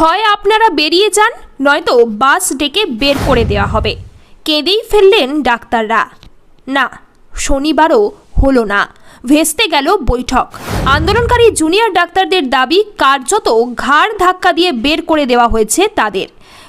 হয় আপনারা বেরিয়ে যান, নয়তো বাস ডেকে বের করে দেওয়া হবে। কেঁদেই ফেললেন ডাক্তাররা। না, শনিবারও হলো না। ভেস্তে গেল বৈঠক। আন্দোলনকারী জুনিয়র ডাক্তারদের দাবি, কার্যত ঘাড় ধাক্কা দিয়ে বের করে দেওয়া হয়েছে তাদের।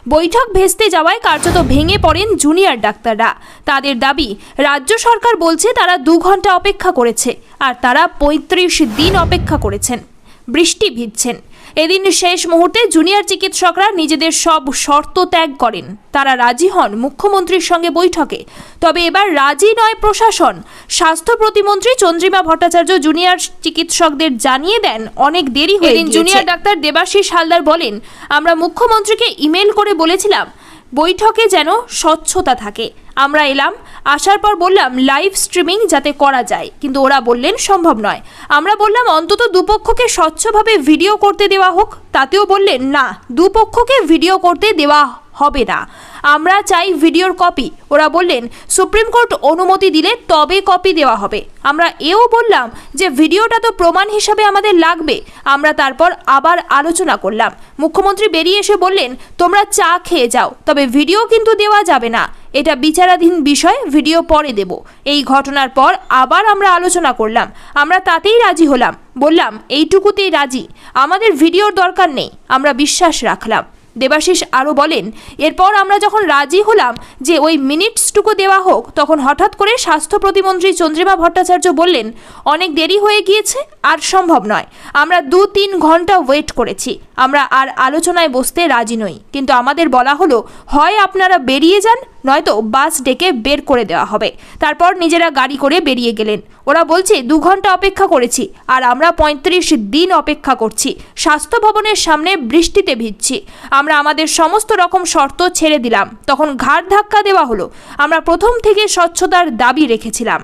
বৈঠক ভেস্তে যাওয়ায় কার্যত ভেঙে পড়েন জুনিয়র ডাক্তাররা। তাদের দাবি, রাজ্য সরকার বলছে তারা দু ঘণ্টা অপেক্ষা করেছে, আর তারা পঁয়ত্রিশ দিন অপেক্ষা করেছেন। বৃষ্টি ভিজছেন। এদিন শেষ মুহূর্তে জুনিয়র চিকিৎসকরা নিজেদের সব শর্ত ত্যাগ করেন। তারা রাজি হন মুখ্যমন্ত্রীর সঙ্গে বৈঠকে। তবে এবার রাজি নয় প্রশাসন। স্বাস্থ্য প্রতিমন্ত্রী চন্দ্রিমা ভট্টাচার্য জুনিয়র চিকিৎসকদের জানিয়ে দেন অনেক দেরি হয়ে জুনিয়র ডাক্তার দেবাশিস হালদার বলেন আমরা মুখ্যমন্ত্রীকে ইমেল করে বলেছিলাম বৈঠকে যেন স্বচ্ছতা থাকে। আমরা এলাম, আসার পর বললাম লাইভ স্ট্রিমিং যাতে করা যায়। কিন্তু ওরা বললেন, সম্ভব নয়। আমরা বললাম, অন্তত দুপক্ষকে স্বচ্ছভাবে ভিডিও করতে দেওয়া হোক। তাতেও বললেন, না, দুপক্ষকে ভিডিও করতে দেওয়া হবে না। আমরা চাই ভিডিওর কপি। ওরা বললেন, সুপ্রিম কোর্ট অনুমতি দিলে তবে কপি দেওয়া হবে। আমরা এও বললাম যে, ভিডিওটা তো প্রমাণ হিসাবে আমাদের লাগবে। আমরা তারপর আবার আলোচনা করলাম। মুখ্যমন্ত্রী বেরিয়ে এসে বললেন, তোমরা চা খেয়ে যাও, তবে ভিডিও কিন্তু দেওয়া যাবে না। এটা বিচারাধীন বিষয়, ভিডিও পরে দেব। এই ঘটনার পর আবার আমরা আলোচনা করলাম। আমরা তাতেই রাজি হলাম। বললাম, এইটুকুতেই রাজি। আমাদের ভিডিওর দরকার নেই। আমরা বিশ্বাস রাখলাম। দেবাশিস আরও বলেন, এরপর আমরা যখন রাজি হলাম যে ওই মিনিটসটুকু দেওয়া হোক, তখন হঠাৎ করে স্বাস্থ্য প্রতিমন্ত্রী চন্দ্রিমা ভট্টাচার্য বললেন, অনেক দেরি হয়ে গিয়েছে, আর সম্ভব নয়। আমরা দু তিন ঘণ্টা ওয়েট করেছি। আমরা আর আলোচনায় বসতে রাজি নই। কিন্তু আমাদের বলা হলো, হয় আপনারা বেরিয়ে যান, নয়তো বাস ডেকে বের করে দেওয়া হবে। তারপর নিজেরা গাড়ি করে বেরিয়ে গেলেন। ওরা বলছে, দু ঘণ্টা অপেক্ষা করেছি, আর আমরা পঁয়ত্রিশ দিন অপেক্ষা করছি। স্বাস্থ্য ভবনের সামনে বৃষ্টিতে ভিজছি। আমরা আমাদের সমস্ত রকম শর্ত ছেড়ে দিলাম। তখন ঘাড় ধাক্কা দেওয়া হলো। আমরা প্রথম থেকে স্বচ্ছতার দাবি রেখেছিলাম।